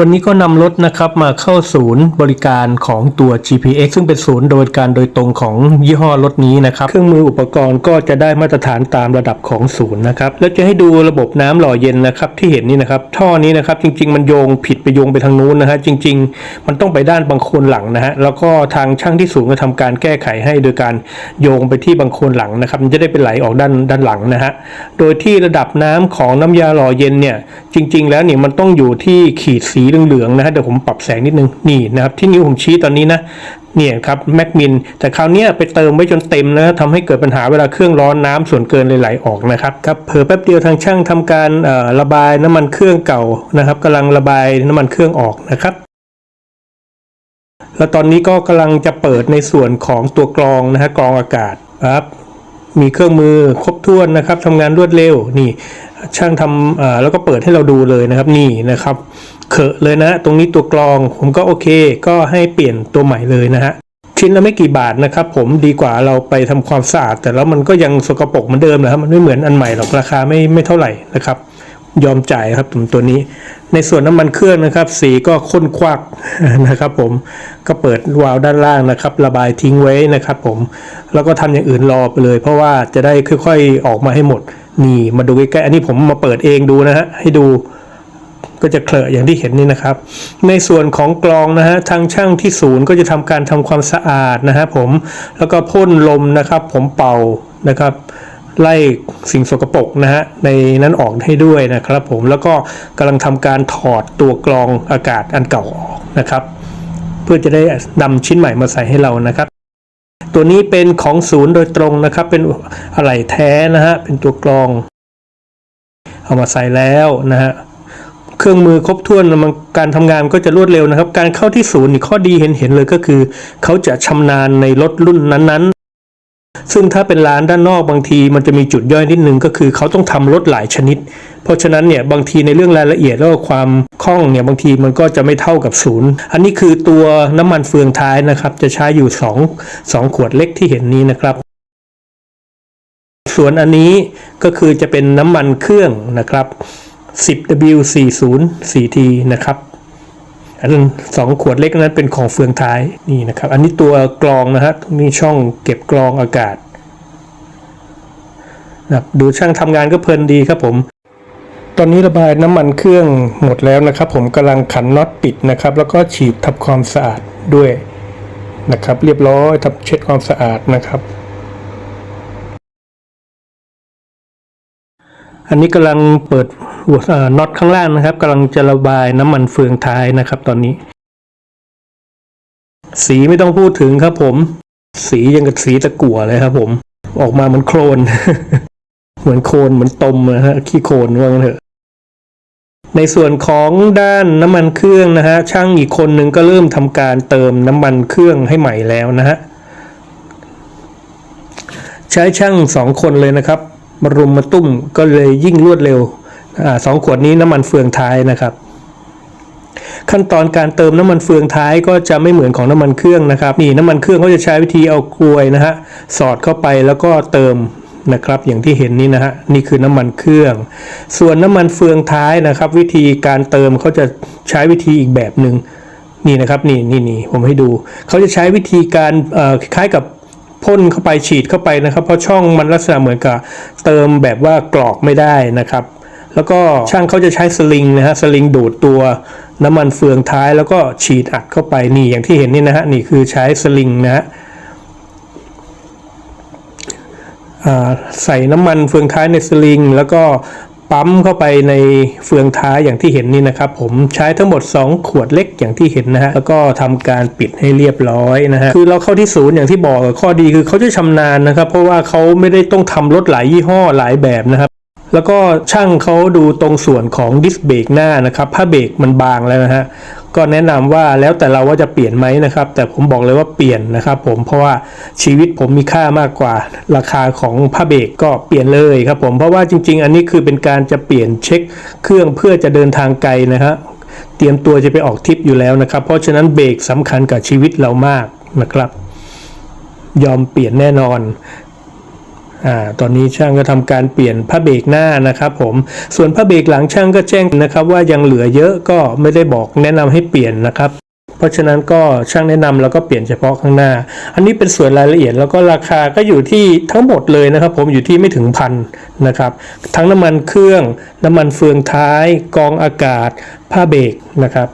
วันนี้ก็นำรถนะครับมาเข้าศูนย์บริการของตัว GPX ซึ่งเป็นศูนย์โดยการโดยตรงของยี่ห้อรถนี้นะครับ เครื่องมืออุปกรณ์ก็จะได้มาตรฐานตามระดับของศูนย์นะครับ แล้วจะให้ดูระบบน้ำหล่อเย็นนะครับที่เห็นนี่นะครับ ท่อนี้นะครับจริง ๆ มันโยงผิดไปโยงไปทางนู้นนะฮะจริง ๆ มันต้องไปด้านบางโคนหลังนะฮะแล้วก็ทางช่างที่ศูนย์ก็ทำการแก้ไขให้โดยการโยงไปที่บางโคนหลังนะครับ มันจะได้เป็นไหลออกด้านด้านหลังนะฮะโดยที่ระดับน้ำของน้ำยาหล่อเย็นเนี่ยจริง ๆ แล้วเนี่ยมันต้องอยู่ที่ขีดสีเหลืองๆนะฮะเดี๋ยวผมปรับแสงนิดนึงนี่นะครับที่นิ้วผมชี้ตอนนี้นะเนี่ยครับแมกมินแต่คราวนี้ไปเติมไว้จนเต็มนะทำให้เกิดปัญหาเวลาเครื่องร้อนน้ำส่วนเกินเลยไหลออกนะครับครับเผลอแป๊บเดียวทางช่างทำการระบายน้ำมันเครื่องเก่านะครับกำลังระบายน้ำมันเครื่องออกนะครับแล้วตอนนี้ก็กำลังจะเปิดในส่วนของตัวกรองนะฮะกรองอากาศครับมีเครื่องมือครบถ้วนนะครับทำงานรวดเร็วนี่ ช่างทำแล้วก็เปิดให้เราดูเลยนะครับนี่นะครับเขอะเลยนะ ตรงนี้ตัวกรองผมก็โอเค ก็ให้เปลี่ยนตัวใหม่เลยนะฮะชิ้นละไม่กี่บาทนะครับ ผมดีกว่าเราไปทำความสะอาด แต่แล้วมันก็ยังสกปรกเหมือนเดิมนะครับมันไม่เหมือนอันใหม่หรอกราคาไม่ไม่เท่าไหร่นะครับ ยอมจ่ายครับผมตัวนี้ ในส่วนน้ำมันเครื่องนะครับ สีก็ข้นควักนะครับ ผมก็เปิดวาล์วด้านล่างนะครับ ระบายทิ้งไว้นะครับ ผมแล้วก็ทำอย่างอื่นรอไปเลย เพราะว่าจะได้ค่อย ๆ ออกมาให้หมด นี่มาดูใกล้ๆอันนี้ผมมาเปิดเองดูนะฮะให้ดูก็จะเคลอะอย่างที่เห็นนี่นะครับ ในส่วนของกรองนะฮะทางช่างที่ศูนย์ก็จะทำการทำความสะอาดนะฮะผมแล้วก็พ่นลมนะครับ ผมเป่านะครับ ไล่สิ่งสกปรกนะฮะในนั้นออกให้ด้วยนะครับ ผมแล้วก็กำลังทำการถอดตัวกรองอากาศอันเก่าออกนะครับ เพื่อจะได้นำชิ้นใหม่มาใส่ให้เรานะครับ ตัวนี้เป็นของศูนย์โดยตรงนะครับ เป็นอะไหล่แท้นะฮะ เป็นตัวกรอง เอามาใส่แล้วนะฮะ เครื่องมือครบถ้วนมันการทำงานก็จะรวดเร็วนะครับ การเข้าที่ศูนย์ข้อดีเห็นเห็นเลยก็คือ เขาจะชำนาญในรถรุ่นนั้นๆ ซึ่งถ้าเป็นร้านด้านนอกบางทีมันจะมีจุดย่อยนิดนึงก็คือเขาต้องทำรถหลายชนิด เพราะฉะนั้นเนี่ยบางทีในเรื่องรายละเอียดแล้วก็ความคล่องเนี่ยบางทีมันก็จะไม่เท่ากับศูนย์อันนี้คือตัวน้ำมันเฟืองท้ายนะครับ จะใช้อยู่สองสองขวดเล็กที่เห็นนี้นะครับส่วนอันนี้ก็คือจะเป็นน้ำมันเครื่องนะครับ 10W40 4T นะครับ อันนั้นสองขวดเล็กนั้นเป็นของเฟืองท้ายนี่นะครับ อันนี้ตัวกรองนะฮะตรงนี้ช่องเก็บกรองอากาศนะดูช่างทำงานก็เพลินดีครับผม ตอนนี้ระบายน้ำมันเครื่องหมดแล้วนะครับ ผมกำลังขันน็อตปิดนะครับ แล้วก็ฉีดทำความสะอาดด้วยนะครับ เรียบร้อยทำเช็ดความสะอาดนะครับ อันนี้กำลังเปิดหัวน็อตข้างล่างนะครับกำลังจะระบายน้ำมันเฟืองท้ายนะครับ ตอนนี้ สีไม่ต้องพูดถึงครับผม สียังกับสีตะกั่วเลยครับ ผม ออกมาเหมือนโคลน เหมือนโคลนเหมือนตมนะฮะขี้โคลนว่างั้นเถอะในส่วนของด้านน้ำมันเครื่องนะฮะช่างอีกคนหนึ่งก็เริ่มทำการเติมน้ำมันเครื่องให้ใหม่แล้วนะฮะใช้ช่างสองคนเลยนะครับ มารุมมาตุ้มก็เลยยิ่งรวดเร็วอสองขวดนี้น้ำมันเฟืองท้ายนะครับ ขั้นตอนการเติมน้ำมันเฟืองท้ายก็จะไม่เหมือนของน้ำมันเครื่องนะครับนี่น้ำมันเครื่องเขาจะใช้วิธีเอากลวยนะฮะสอดเข้าไปแล้วก็เติมนะครับอย่างที่เห็นนี่นะฮะนี่คือน้ำมันเครื่อง ส่วนน้ำมันเฟืองท้ายนะครับ วิธีการเติมเขาจะใช้วิธีอีกแบบหนึ่งนี่นะครับนี่นี่นี่ผมให้ดูเขาจะใช้วิธีการคล้ายกับ พ่นเข้าไปฉีดเข้าไปนะครับ เพราะช่องมันลักษณะเหมือนกับเติมแบบว่ากรอกไม่ได้นะครับ แล้วก็ช่างเขาจะใช้สลิงนะฮะสลิงดูดตัวน้ำมันเฟืองท้ายแล้วก็ฉีดอัดเข้าไปนี่อย่างที่เห็นนี่นะฮะนี่คือใช้สลิงนะฮะใส่น้ำมันเฟืองท้ายในสลิง แล้วก็ ปั๊มเข้าไปในเฟืองท้ายอย่างที่เห็นนี่นะครับ ผมใช้ทั้งหมด 2 ขวดเล็กอย่างที่เห็นนะฮะแล้วก็ทำการปิดให้เรียบร้อยนะฮะคือเราเข้าที่ศูนย์อย่างที่บอกข้อดีคือเขาจะชำนาญนะครับ เพราะว่าเขาไม่ได้ต้องทำรถหลายยี่ห้อหลายแบบนะครับแล้วก็ช่างเขาดูตรงส่วนของดิสเบรกหน้านะครับ ผ้าเบรกมันบางแล้วนะฮะ ก็แนะนำว่าแล้วแต่เราว่าจะเปลี่ยนไหมนะครับ แต่ผมบอกเลยว่าเปลี่ยนนะครับผมเพราะว่าชีวิตผมมีค่ามากกว่า ราคาของผ้าเบรกก็เปลี่ยนเลยครับผมเพราะว่าจริง ๆ อันนี้คือเป็นการจะเปลี่ยนเช็คเครื่องเพื่อจะเดินทางไกลนะฮะเตรียมตัวจะไปออกทริปอยู่แล้วนะครับ เพราะฉะนั้นเบรกสำคัญกับชีวิตเรามากนะครับ ยอมเปลี่ยนแน่นอน อ่าตอนนี้ช่างก็ทำการเปลี่ยนผ้าเบรกหน้านะครับผมส่วนผ้าเบรกหลังช่างก็แจ้งนะครับ ว่ายังเหลือเยอะก็ไม่ได้บอกแนะนำให้เปลี่ยนนะครับเพราะฉะนั้นก็ช่างแนะนำแล้วก็เปลี่ยนเฉพาะข้างหน้า อันนี้เป็นส่วนรายละเอียดแล้วก็ราคาก็อยู่ที่ทั้งหมดเลยนะครับ ผมอยู่ที่ไม่ถึงพันนะครับ ทั้งน้ำมันเครื่อง น้ำมันเฟืองท้าย กองอากาศ ผ้าเบรกนะครับ